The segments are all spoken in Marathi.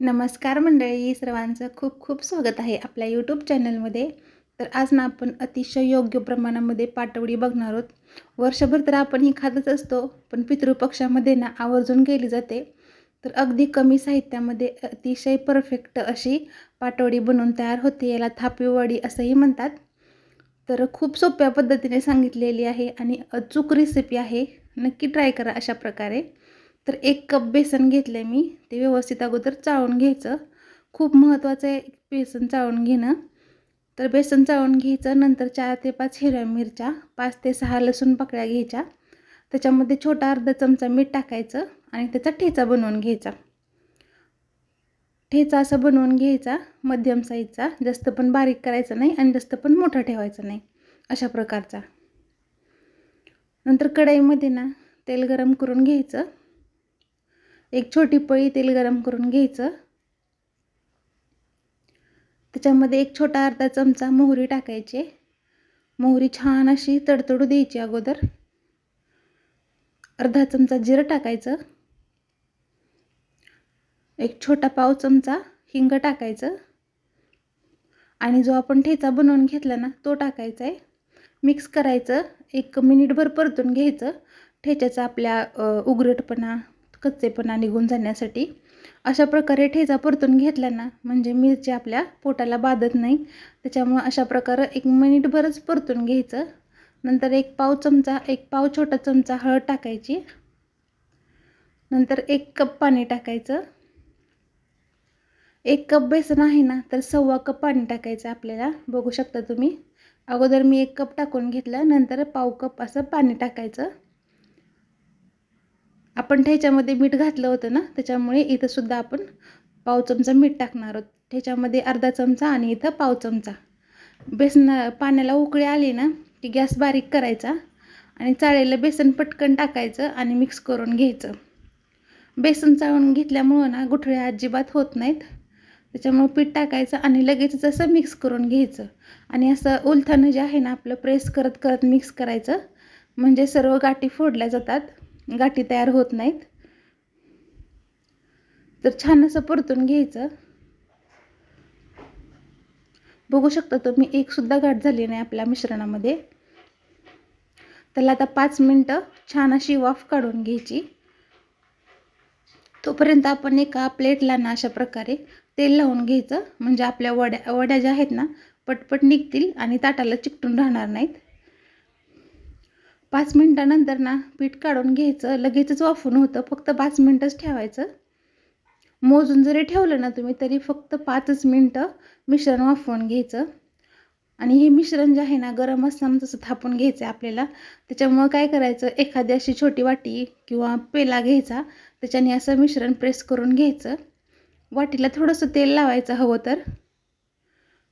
नमस्कार मंडळी सर्वांचं खूप खूप स्वागत आहे आपल्या यूट्यूब चॅनलमध्ये तर आज ना आपण अतिशय योग्य प्रमाणामध्ये पाटवडी बघणार आहोत. वर्षभर तर आपण ही खातच असतो पण पितृपक्षामध्ये ना आवर्जून केली जाते. तर अगदी कमी साहित्यामध्ये अतिशय परफेक्ट अशी पाटवडी बनवून तयार होते याला थापीवडी असंही म्हणतात. तर खूप सोप्या पद्धतीने सांगितलेली आहे आणि अचूक रेसिपी आहे. नक्की ट्राय करा अशा प्रकारे. तर एक कप बेसन घेतलं आहे मी. ते व्यवस्थित अगोदर चाळून घ्यायचं. खूप महत्त्वाचं आहे बेसन चाळून घेणं. तर बेसन चाळून घ्यायचं नंतर चार ते पाच हिरव्या मिरच्या पाच ते सहा लसूण पकड्या घ्यायच्या. त्याच्यामध्ये छोटा अर्धा चमचा मीठ टाकायचं आणि त्याचा ठेचा बनवून घ्यायचा. ठेचा असं बनवून घ्यायचा मध्यम साईजचा. जास्त पण बारीक करायचा नाही आणि जास्त पण मोठा ठेवायचा नाही. अशा प्रकारचा. नंतर कढईमध्ये ना तेल गरम करून घ्यायचं. एक छोटी पळी तेल गरम करून घ्यायचं. त्याच्यामध्ये एक छोटा अर्धा चमचा मोहरी टाकायची. मोहरी छान अशी तडतडू द्यायची अगोदर. अर्धा चमचा जिरं टाकायचं. एक छोटा पाव चमचा हिंग टाकायचं. आणि जो आपण ठेचा बनवून घेतला ना तो टाकायचा आहे मिक्स करायचं. एक मिनिटभर परतून घ्यायचं. ठेच्याचा आपल्या उघरटपणा कच्चेपणा निघून जाण्यासाठी अशा प्रकारे ठेचा परतून घेतला ना म्हणजे मिरची आपल्या पोटाला बाधत नाही. त्याच्यामुळं अशा प्रकारे एक मिनिटभरच परतून घ्यायचं. नंतर एक पाव चमचा एक पाव छोटा चमचा हळद टाकायची. नंतर एक कप पाणी टाकायचं. एक कप बेसन आहे ना तर सव्वा कप पाणी टाकायचं आपल्याला. बघू शकता तुम्ही. अगोदर मी एक कप टाकून घेतलं नंतर पाव कप असं पाणी टाकायचं. आपण ठेच्यामध्ये मीठ घातलं होतं ना त्याच्यामुळे इथंसुद्धा आपण पाव चमचा मीठ टाकणार आहोत. ठेच्यामध्ये अर्धा चमचा आणि इथं पाव चमचा. बेसन पाण्याला उकळी आली ना की गॅस बारीक करायचा आणि चाळलेलं बेसन पटकन टाकायचं आणि मिक्स करून घ्यायचं. बेसन चाळून घेतल्यामुळं ना गुठळ्या अजिबात होत नाहीत. त्याच्यामुळं पीठ टाकायचं आणि लगेचच असं मिक्स करून घ्यायचं. आणि असं उलथानं जे आहे ना आपलं प्रेस करत करत मिक्स करायचं. म्हणजे सर्व गाठी फोडल्या जातात. गाठी तयार होत नाहीत. तर छान असं परतून घ्यायचं. बघू शकता तुम्ही एकसुद्धा गाठ झाली नाही आपल्या मिश्रणामध्ये. त्याला आता पाच मिनटं छान अशी वाफ काढून घ्यायची. तोपर्यंत आपण एका प्लेटला ना अशा प्रकारे तेल लावून घ्यायचं. म्हणजे आपल्या वड्या वड्या ज्या आहेत ना पटपट निघतील आणि ताटाला चिकटून राहणार नाहीत. पाच मिनटानंतर ना पीठ काढून घ्यायचं लगेचच वाफून होतं फक्त पाच मिनटंच ठेवायचं. मोजून जरी ठेवलं ना तुम्ही तरी फक्त पाचच मिनटं मिश्रण वाफवून घ्यायचं. आणि हे मिश्रण जे आहे ना गरम असताना तसं थापून घ्यायचं आहे आपल्याला. त्याच्यामुळं काय करायचं एखादी अशी छोटी वाटी किंवा पेला घ्यायचा त्याच्याने असं मिश्रण प्रेस करून घ्यायचं. वाटीला थोडंसं तेल लावायचं हवं तर.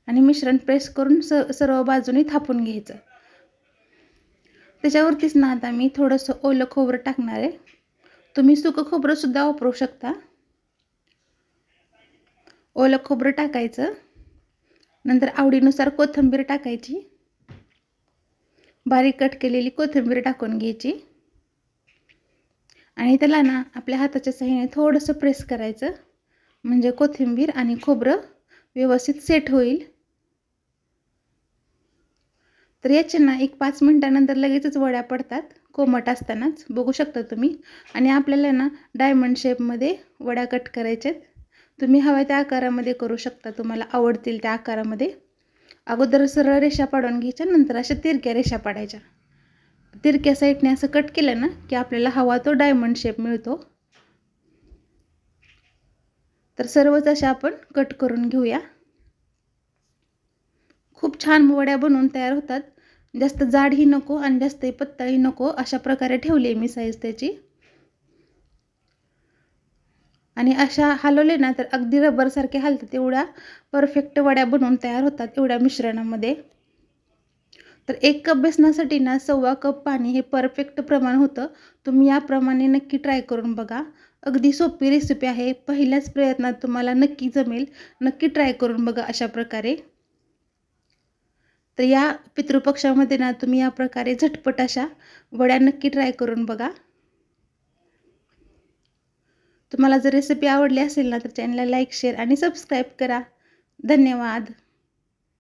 आणि मिश्रण प्रेस करून स सर्व बाजूनी थापून घ्यायचं. त्याच्यावरतीच ना आता मी थोडंसं ओलं खोबरं टाकणार आहे. तुम्ही सुकं खोबरंसुद्धा वापरू शकता. ओलं खोबरं टाकायचं. नंतर आवडीनुसार कोथिंबीर टाकायची. बारीक कट केलेली कोथिंबीर टाकून घ्यायची. आणि त्याला ना आपल्या हाताच्या साह्याने थोडंसं प्रेस करायचं. म्हणजे कोथिंबीर आणि खोबरं व्यवस्थित सेट होईल. तर याच्या ना एक पाच मिनटानंतर लगेचच वड्या पडतात. कोमट असतानाच. बघू शकता तुम्ही. आणि आपल्याला ना डायमंड शेपमध्ये वड्या कट करायच्यात. तुम्ही हव्या त्या आकारामध्ये करू शकता. तुम्हाला आवडतील त्या आकारामध्ये. अगोदर सरळ रेषा पाडून घ्यायच्या नंतर अशा तिरक्या रेषा पाडायच्या. तिरक्या साईडने असं कट केलं ना की आपल्याला हवा तो डायमंड शेप मिळतो. तर सर्वच अशा आपण कट करून घेऊया. खूप छान वड्या बनवून तयार होतात. जास्त जाडही नको आणि जास्त पत्ताही नको अशा प्रकारे ठेवली आहे मी साईज त्याची. आणि अशा हलवले ना तर अगदी रबरसारखे हलतात एवढ्या. परफेक्ट वड्या बनवून तयार होतात एवढ्या मिश्रणामध्ये. तर एक कप बेसनासाठी ना सव्वा कप पाणी हे परफेक्ट प्रमाण होतं. तुम्ही याप्रमाणे नक्की ट्राय करून बघा. अगदी सोपी रेसिपी आहे. पहिल्याच प्रयत्नात तुम्हाला नक्की जमेल. नक्की ट्राय करून बघा अशा प्रकारे. तर या पितृपक्षामध्ये ना तुम्ही या प्रकारे झटपट अशा वड्या नक्की ट्राय करून बघा. तुम्हाला जर रेसिपी आवडली असेल ना तर चॅनलला लाईक शेअर आणि सबस्क्राईब करा. धन्यवाद.